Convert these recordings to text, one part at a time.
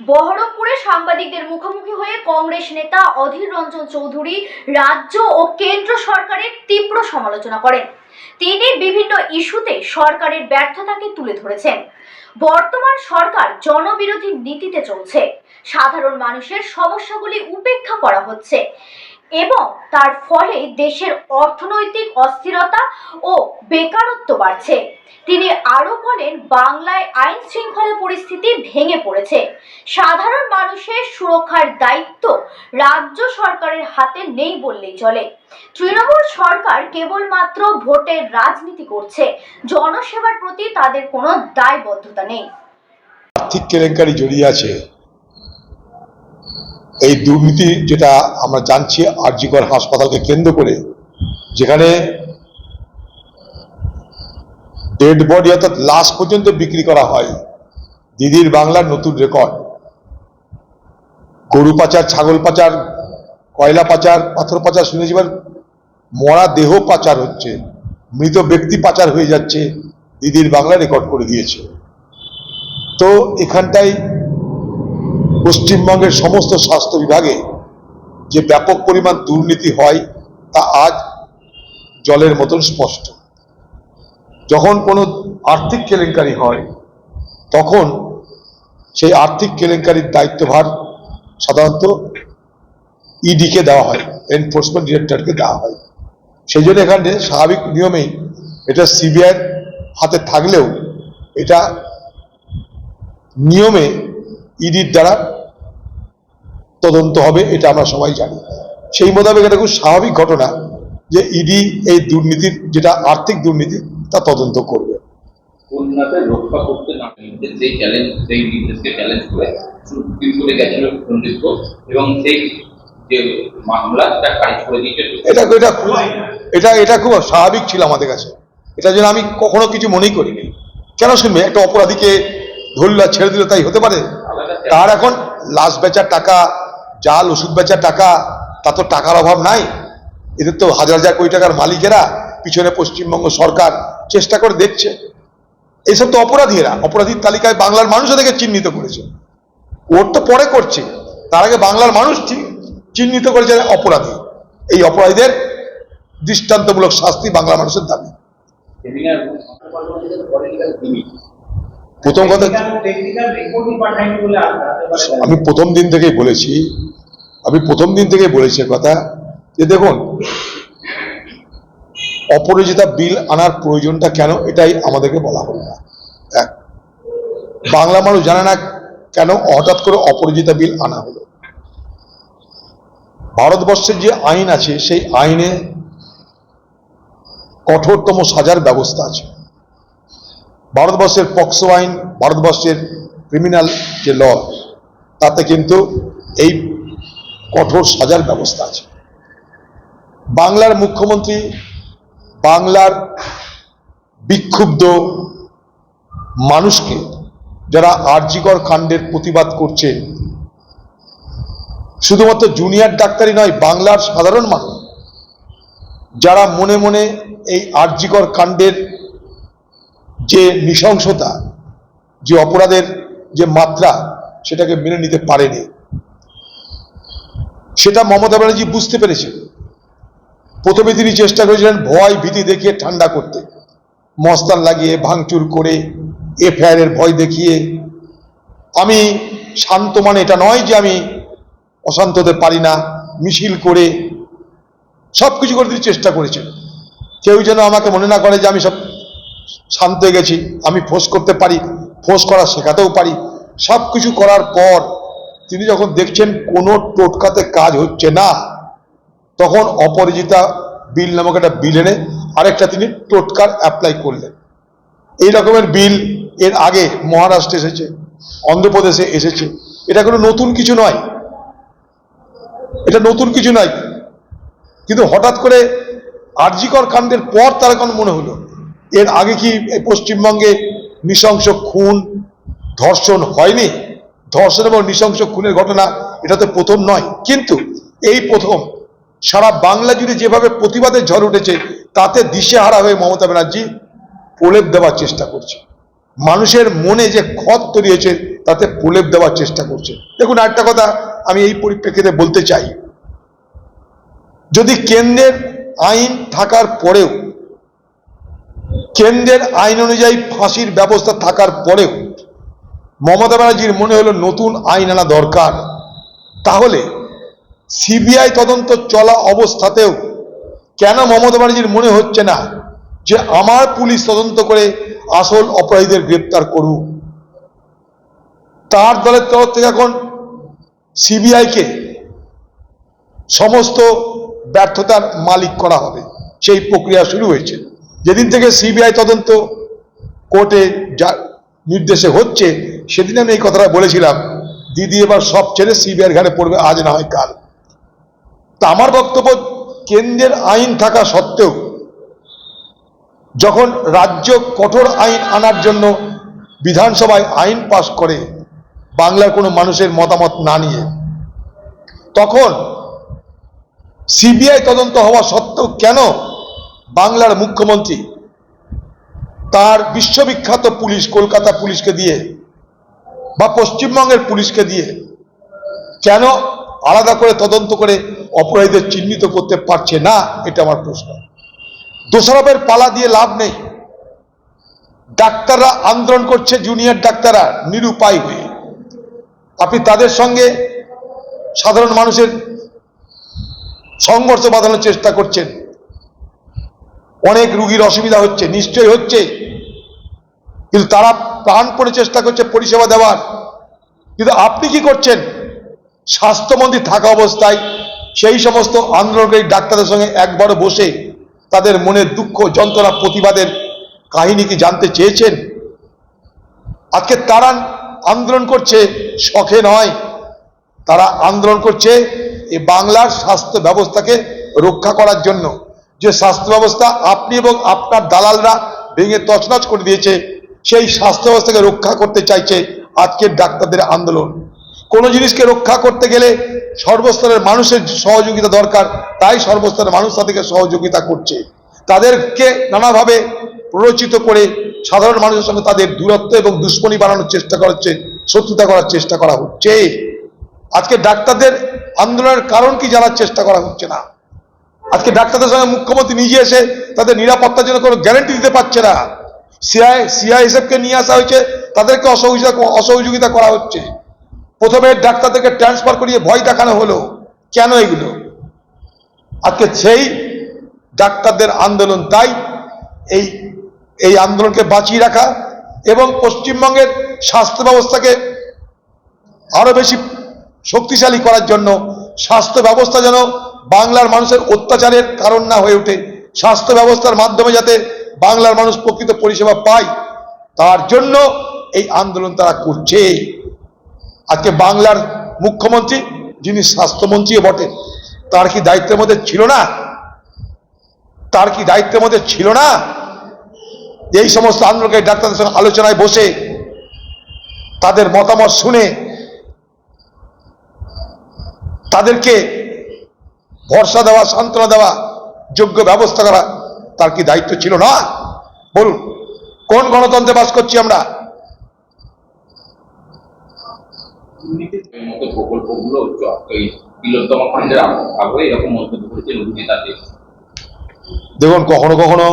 বহরমপুরে সাংবাদিকদের মুখোমুখি হয়ে কংগ্রেস নেতা অধীর রঞ্জন চৌধুরী রাজ্য ও কেন্দ্র সরকারের তীব্র সমালোচনা করেন। তিনি বিভিন্ন ইস্যুতে সরকারের ব্যর্থতাকে তুলে ধরেছেন। বর্তমান সরকার জনবিরোধী নীতিতে চলছে। সাধারণ মানুষের সমস্যাগুলি উপেক্ষা করা হচ্ছে। এবং তার ফলে দেশের অর্থনৈতিক অস্থিরতা ও বেকারত্ব বাড়ছে। তিনি আরও বলেন, বাংলায় আইন শৃঙ্খলা পরিস্থিতি ভেঙে পড়েছে। সাধারণ মানুষের সুরক্ষার দায়িত্ব রাজ্য সরকারের হাতে নেই বললেই চলে। তৃণমূল সরকার কেবলমাত্র ভোটের রাজনীতি করছে। জনসেবার প্রতি তাদের কোনো দায়বদ্ধতা নেই। আর্থিক কেলেঙ্কারি জড়িয়ে আছে। এই দুর্নীতি যেটা আমরা জানছি, আরজিকর হাসপাতালকে কেন্দ্র করে, যেখানে ডেড বডি অর্থাৎ লাশ পর্যন্ত বিক্রি করা হয়, দিদির বাংলার নতুন রেকর্ড গরু পাচার, ছাগল পাচার, কয়লা পাচার, পাথর পাচার শুনেছি, এবার মরা দেহ পাচার হচ্ছে, মৃত ব্যক্তি পাচার হয়ে যাচ্ছে, দিদির বাংলা রেকর্ড করে দিয়েছে। তো এখানটায় পশ্চিমবঙ্গের সমস্ত স্বাস্থ্য বিভাগে যে ব্যাপক পরিমাণ দুর্নীতি হয়, তা আজ জলের মতন স্পষ্ট। যখন কোনো আর্থিক কেলেঙ্কারি হয়, তখন সেই আর্থিক কেলেঙ্কারির দায়িত্বভার সাধারণত ইডিকে দেওয়া হয় এনফোর্সমেন্ট ডিরেক্টরকে দেওয়া হয়। সেই জন্য এখানে স্বাভাবিক নিয়মেই এটা সিবিআইয়ের হাতে থাকলেও এটা নিয়মে ইডির দ্বারা তদন্ত হবে এটা আমরা সবাই জানি। সেই মোতাবেক এটা খুব স্বাভাবিক ঘটনা যে ইডি এই দুর্নীতির যেটা আর্থিক দুর্নীতি তা তদন্ত করবে। রক্ষা করতে না সেই চ্যালেঞ্জ সেই নির্দেশকে চ্যালেঞ্জ করে সুপ্রিম কোর্টে গেছিল এবং সেই যে মামলা সেটা খারিজ করে দিয়েছে। এটা এটা খুব- এটা এটা খুব স্বাভাবিক ছিল আমাদের কাছে। এটা যেন আমি কখনো কিছু মনেই করিনি। কেন শুনবে? একটা অপরাধীকে ধরল ছেড়ে দিলে তাই হতে পারে। তার এখন লাশ বেচার টাকা জাল, ওষুধ বেচার টাকা, তা তো টাকার অভাব নাই। এদের তো হাজার হাজার কোটি টাকার মালিকেরা পিছনে পশ্চিমবঙ্গ সরকার চেষ্টা করে দেখছে। এইসব তো অপরাধীরা, অপরাধীর তালিকায় বাংলার মানুষ এদেরকে চিহ্নিত করেছে। ওর তো পরে করছে, তার আগে বাংলার মানুষ চিহ্নিত করেছে অপরাধী। এই অপরাধীদের দৃষ্টান্তমূলক শাস্তি বাংলা মানুষের দাবি। প্রথম কথা আমি প্রথম দিন থেকেই বলেছি আমি প্রথম দিন থেকেই বলেছি কথা যে দেখুন অপরাজিতা বিল আনার প্রয়োজনটা কেন এটাই আমাদেরকে বলা হলো না। এক বাংলা মানুষ জানে না কেন হঠাৎ করে অপরাজিতা বিল আনা হলো। ভারতবর্ষের যে আইন আছে সেই আইনে কঠোরতম সাজার ব্যবস্থা আছে। ভারতবর্ষের পক্সো আইন, ভারতবর্ষের ক্রিমিনাল যে ল তাতে কিন্তু এই কঠোর সাজার ব্যবস্থা আছে। বাংলার মুখ্যমন্ত্রী, বাংলার বিক্ষুব্ধ মানুষকে যারা আরজিকর কাণ্ডের প্রতিবাদ করছে, শুধুমাত্র জুনিয়র ডাক্তারই নয়, বাংলার সাধারণ মানুষ, যারা মনে মনে এই আরজিকর কাণ্ডের যে নৃশংসতা, যে অপরাধের যে মাত্রা, সেটাকে মেনে নিতে পারেনি। সেটা মমতা ব্যানার্জি বুঝতে পেরেছে প্রথমে তিনি চেষ্টা করেছিলেন ভয় ভীতি দেখিয়ে ঠান্ডা করতে। মস্তান লাগিয়ে, ভাঙচুর করে এফআইআর ভয় দেখিয়ে। আমি শান্ত মানে এটা নয় যে আমি অশান্ত হতে পারি না, মিছিল করে সব কিছু করে তিনি চেষ্টা করেছেন। কেউ যেন আমাকে মনে না করে যে আমি সব শান্ত গেছি, আমি ফোঁস করতে পারি, ফোঁস করা শেখাতেও পারি। সব কিছু করার পর তিনি যখন দেখছেন কোনো টোটকাতে কাজ হচ্ছে না, তখন অপরাজিতা বিল নামক একটা বিল এনে আরেকটা তিনি টোটকার অ্যাপ্লাই করলেন। এই রকমের বিল এর আগে মহারাষ্ট্রে এসেছে, অন্ধ্রপ্রদেশে এসেছে। এটা কোনো নতুন কিছু নয়। এটা নতুন কিছু নয়। কিন্তু হঠাৎ করে আরজিকর কাণ্ডের পর তার এখন মনে হলো। এর আগে কি পশ্চিমবঙ্গে নৃশংস খুন, ধর্ষণ হয়নি? ধর্ষণ এবং নৃশংস খুনের ঘটনা, এটা তো প্রথম নয়। কিন্তু এই প্রথম, সারা বাংলা জুড়ে যেভাবে প্রতিবাদের ঝড় উঠেছে, তাতে দিশেহারা হয়ে মমতা ব্যানার্জি প্রলেপ দেওয়ার চেষ্টা করছে। মানুষের মনে যে ক্ষত তৈরি হয়েছে, তাতে প্রলেপ দেওয়ার চেষ্টা করছে। দেখুন, আরেকটা কথা আমি এই পরিপ্রেক্ষিতে বলতে চাই। যদি কেন্দ্রের আইন থাকার পরেও কেন্দ্রের আইন অনুযায়ী ফাঁসির ব্যবস্থা থাকার পরেও মমতা ব্যানার্জির মনে হলো নতুন আইন আনা দরকার। তাহলে সিবিআই তদন্ত চলা অবস্থাতেও কেন মমতা ব্যানার্জির মনে হচ্ছে না যে আমার পুলিশ তদন্ত করে আসল অপরাধীদের গ্রেপ্তার করুক? তার দলের তরফ থেকে এখন সিবিআইকে সমস্ত ব্যর্থতার মালিক করা হবে। সেই প্রক্রিয়া শুরু হয়েছে। যেদিন থেকে সিবিআই তদন্ত কোর্টে যা নির্দেশে হচ্ছে, সেদিন আমি এই কথাটা বলেছিলাম, দিদি এবার সব ছেড়ে সিবিআইয়ের ঘাড়ে পড়বে, আজ না হয় কাল। তা আমার বক্তব্য, কেন্দ্রের আইন থাকা সত্ত্বেও, যখন রাজ্য কঠোর আইন আনার জন্য বিধানসভায় আইন পাশ করে বাংলার কোনো মানুষের মতামত না নিয়ে, তখন সিবিআই তদন্ত হওয়া সত্ত্বেও কেন বাংলার মুখ্যমন্ত্রী, তার বিশ্ববিখ্যাত পুলিশ কলকাতা পুলিশকে দিয়ে বা পশ্চিমবঙ্গের পুলিশকে দিয়ে কেন আলাদা করে তদন্ত করে অপরাধীদের চিহ্নিত করতে পারছে না, এটা আমার প্রশ্ন। দোষারোপের পালা দিয়ে লাভ নেই। ডাক্তাররা আন্দোলন করছে, জুনিয়র ডাক্তাররা নিরুপায় হয়ে। আপনি তাদের সঙ্গে সাধারণ মানুষের সংঘর্ষ বাঁধানোর চেষ্টা করছেন। অনেক রুগীর অসুবিধা হচ্ছে, নিশ্চয়ই হচ্ছে। কিন্তু তারা প্রাণপণে চেষ্টা করছে পরিষেবা দেওয়ার। কিন্তু আপনি কি করছেন? স্বাস্থ্যমন্ত্রী থাকা অবস্থায় সেই সমস্ত আন্দোলনকারী ডাক্তারদের সঙ্গে একবার বসে তাদের মনের দুঃখ, যন্ত্রণা, প্রতিবাদের কাহিনী কি জানতে চেয়েছেন? আজকে তারা আন্দোলন করছে, শখে নয়। তারা আন্দোলন করছে এই বাংলার স্বাস্থ্য ব্যবস্থাকে রক্ষা করার জন্য। যে স্বাস্থ্য ব্যবস্থা আপনি এবং আপনার দালালরা ভেঙে তছনছ করে দিয়েছে, সেই স্বাস্থ্য ব্যবস্থাকে রক্ষা করতে চাইছে আজকের ডাক্তারদের আন্দোলন। কোনো জিনিসকে রক্ষা করতে গেলে সর্বস্তরের মানুষের সহযোগিতা দরকার, তাই সর্বস্তরের মানুষ তাদেরকে সহযোগিতা করছে। তাদেরকে নানাভাবে প্ররোচিত করে সাধারণ মানুষের সঙ্গে তাদের দূরত্ব এবং দুশ্মনী বানানোর চেষ্টা করা হচ্ছে শত্রুতা করার চেষ্টা করা হচ্ছে। আজকে ডাক্তারদের আন্দোলনের কারণ কি জানার চেষ্টা করা হচ্ছে না। আজকে ডাক্তারদের সঙ্গে মুখ্যমন্ত্রী নিজে এসে তাদের নিরাপত্তার জন্য কোনো গ্যারান্টি দিতে পারছে না। সিআই সিআইএসএফকে নিয়ে আসা হয়েছে, তাদেরকে অসহযোগিতা অসহযোগিতা করা হচ্ছে। প্রথমে ডাক্তারদেরকে ট্রান্সফার করিয়ে ভয় দেখানো হলো। কেন এগুলো? আজকে সেই ডাক্তারদের আন্দোলন তাই এই এই আন্দোলনকে বাঁচিয়ে রাখা এবং পশ্চিমবঙ্গের স্বাস্থ্য ব্যবস্থাকে আরও বেশি শক্তিশালী করার জন্য স্বাস্থ্য ব্যবস্থা যেন বাংলার মানুষের অত্যাচারের কারণ না হয়ে ওঠে। স্বাস্থ্য ব্যবস্থার মাধ্যমে যাতে বাংলার মানুষ প্রকৃত পরিষেবা পায়, তার জন্য এই আন্দোলন তারা করছে। আজকে বাংলার মুখ্যমন্ত্রী, যিনি স্বাস্থ্যমন্ত্রীও বটেন তার কি দায়িত্বের মধ্যে ছিল না? তার কি দায়িত্বের মধ্যে ছিল না? এই সমস্ত আন্দোলনকারী ডাক্তারদের সঙ্গে আলোচনায় বসে তাদের মতামত শুনে তাদেরকে ভরসা দেওয়া সান্ত্বনা দেওয়া যোগ্য ব্যবস্থা করা তার কি দায়িত্ব ছিল না? বলুন কোন গণতন্ত্রে বাস করছি আমরা? দেখুন কখনো কখনো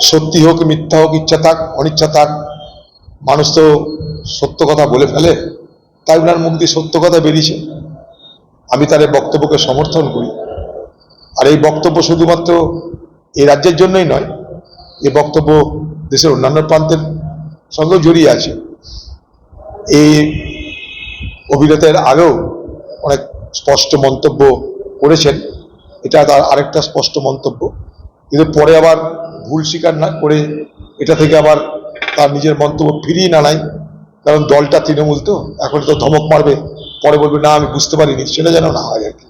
সত্যি হোক মিথ্যা হোক ইচ্ছা থাক অনিচ্ছা থাক মানুষ তো সত্য কথা বলে ফেলে। তাই ওনার মুখ দিয়ে সত্য কথা বেরিয়েছে। আমি তার বক্তব্যকে সমর্থন করি। আর এই বক্তব্য শুধুমাত্র এই রাজ্যের জন্যই নয় এই বক্তব্য দেশের অন্যান্য প্রান্তের সঙ্গেও জড়িয়ে আছে। এই অভিনেতার আগেও অনেক স্পষ্ট মন্তব্য করেছেন, এটা তার আরেকটা স্পষ্ট মন্তব্য। কিন্তু পরে আবার ভুল স্বীকার না করে এটা থেকে আবার তার নিজের মন্তব্য ফিরিয়ে না নাই কারণ দলটা তৃণমূল তো, এখন তো ধমক মারবে। পরে বলবে না আমি বুঝতে পারিনি। সেটা যেন না হয় আর কি।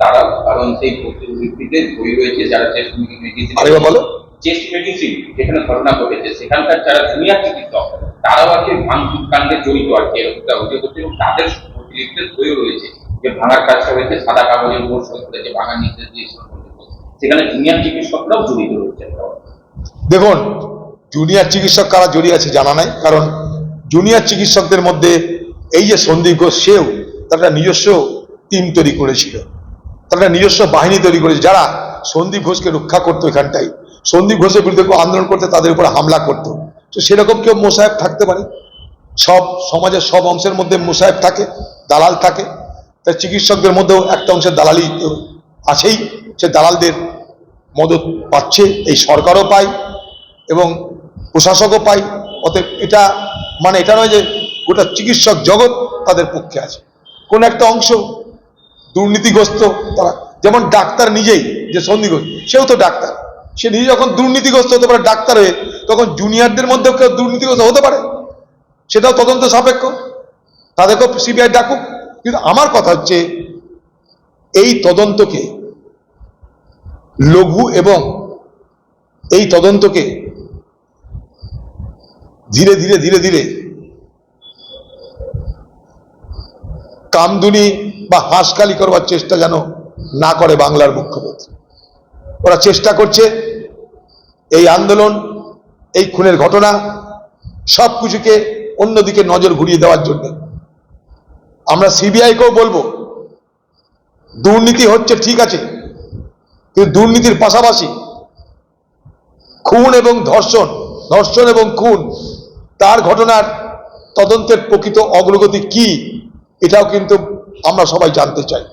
তারা কারণ সেই ভিত্তিতে বই রয়েছে যারা চেস্ট মেডিসিন আরেকবার বলো। চেস্ট মেডিসিন যেখানে ঘটনা ঘটেছে সেখানকার যারা জুনিয়র চিকিৎসক তারাও আর কি ভাঙচুর কাণ্ডে জড়িত আর কি এরকমটা অভিযোগ করছে এবং তাদের বইও রয়েছে। যে ভাঙার কাজটা হয়েছে সাদা কাগজের উপর সই করেছে ভাঙার নির্দেশ দিয়েছিল সেখানে জুনিয়র চিকিৎসকরাও জড়িত রয়েছে। দেখুন জুনিয়র চিকিৎসক কারা জড়িয়ে আছে জানা নাই কারণ জুনিয়র চিকিৎসকদের মধ্যে এই যে সন্দীপ ঘোষ, সেও তার নিজস্ব টিম তৈরি করেছিল। তার নিজস্ব বাহিনী তৈরি করেছে যারা সন্দীপ ঘোষকে রক্ষা করতো এখানটাই সন্দীপ ঘোষের বিরুদ্ধে কেউ আন্দোলন করতে তাদের উপর হামলা করতো। তো সেরকম কেউ মোসাহেব থাকতে পারে? সব সমাজের সব অংশের মধ্যে মোসাহেব থাকে, দালাল থাকে। তাই চিকিৎসকদের মধ্যেও একটা অংশের দালালি আছেই। সে দালালদের মদত পাচ্ছে, এই সরকারও পায় এবং প্রশাসকও পায়। অতএব এটা মানে এটা নয় যে গোটা চিকিৎসক জগৎ তাদের পক্ষে আছে। কোন একটা অংশ দুর্নীতিগ্রস্ত, তারা যেমন ডাক্তার নিজেই যে সন্ধি সেও তো ডাক্তার। সে নিজে যখন দুর্নীতিগ্রস্ত হতে পারে ডাক্তার হয়ে, তখন জুনিয়রদের মধ্যেও কেউ দুর্নীতিগ্রস্ত হতে পারে? সেটাও তদন্ত সাপেক্ষ। তাদেরকেও সিবিআই ডাকুক। কিন্তু আমার কথা হচ্ছে, এই তদন্তকে লঘু এবং এই তদন্তকে ধীরে ধীরে ধীরে ধীরে। কামদুনি বা হাঁসকালি করবার চেষ্টা যেন না করে বাংলার মুখ্যমন্ত্রী। ওরা চেষ্টা করছে এই আন্দোলন, এই খুনের ঘটনা সব কিছুকে অন্যদিকে নজর ঘুরিয়ে দেওয়ার জন্য। আমরা সিবিআইকেও বলব, দুর্নীতি হচ্ছে ঠিক আছে, কিন্তু দুর্নীতির পাশাপাশি খুন এবং ধর্ষণ ধর্ষণ এবং খুন তার ঘটনার তদন্তের প্রকৃত অগ্রগতি কি এটাও কিন্তু আমরা সবাই জানতে চাই।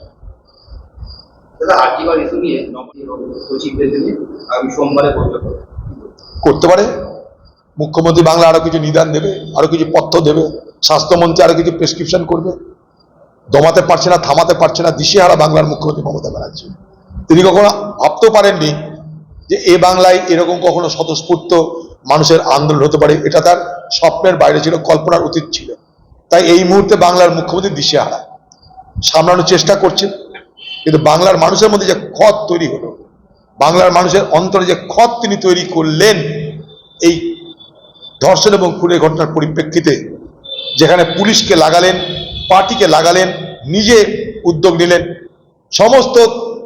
করতে পারে। মুখ্যমন্ত্রী বাংলা আরও কিছু নিদান দেবে আরও কিছু পথ্য দেবে স্বাস্থ্যমন্ত্রী আরও কিছু প্রেসক্রিপশন করবে। দমাতে পারছে না থামাতে পারছে না দিশেহারা বাংলার মুখ্যমন্ত্রী মমতা ব্যানার্জি। তিনি কখনো ভাবতেও পারেননি যে এ বাংলায় এরকম কখনো স্বতঃস্ফূর্ত মানুষের আন্দোলন হতে পারে, এটা তার স্বপ্নের বাইরে ছিল, কল্পনার অতীত ছিল। তাই এই মুহূর্তে বাংলার মুখ্যমন্ত্রী দিশেহারা সামলানোর চেষ্টা করছেন, কিন্তু বাংলার মানুষের মধ্যে যে খত তৈরি হলো, বাংলার মানুষের অন্তরে যে খত তিনি তৈরি করলেন, এই ধর্ষণ এবং খুনের ঘটনার পরিপ্রেক্ষিতে যেখানে পুলিশকে লাগালেন, পার্টিকে লাগালেন, নিজে উদ্যোগ নিলেন, সমস্ত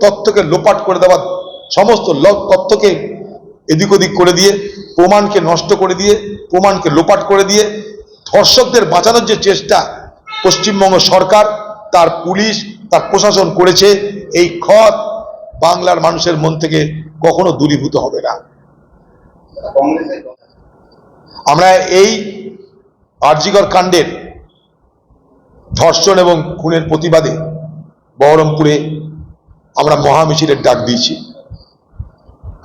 তথ্যকে লোপাট করে দেওয়া, সমস্ত তথ্যকে এদিক ওদিক করে দিয়ে, প্রমাণকে নষ্ট করে দিয়ে, প্রমাণকে লোপাট করে দিয়ে, ধর্ষকদের বাঁচানোর যে চেষ্টা পশ্চিমবঙ্গ সরকার, তার পুলিশ, তার প্রশাসন করেছে, এই ক্ষত বাংলার মানুষের মন থেকে কখনো দূরীভূত হবে না। আমরা এই আরজিকর কাণ্ডের ধর্ষণ এবং খুনের প্রতিবাদে বহরমপুরে আমরা মহামিছিলের ডাক দিয়েছি।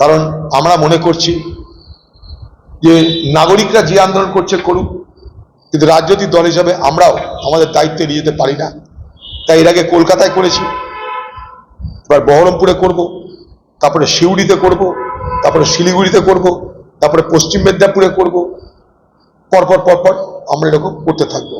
কারণ আমরা মনে করছি যে নাগরিকরা যে আন্দোলন করছে করুক, কিন্তু রাজনৈতিক দল হিসাবে আমরাও আমাদের দায়িত্ব নিয়ে যেতে পারি না। তাই এর আগে কলকাতায় করেছি, এবার বহরমপুরে করব, তারপরে সিউড়িতে করব, তারপরে শিলিগুড়িতে করব, তারপরে পশ্চিম মেদিনীপুরে করব, পরপর পরপর আমরা এরকম করতে থাকব।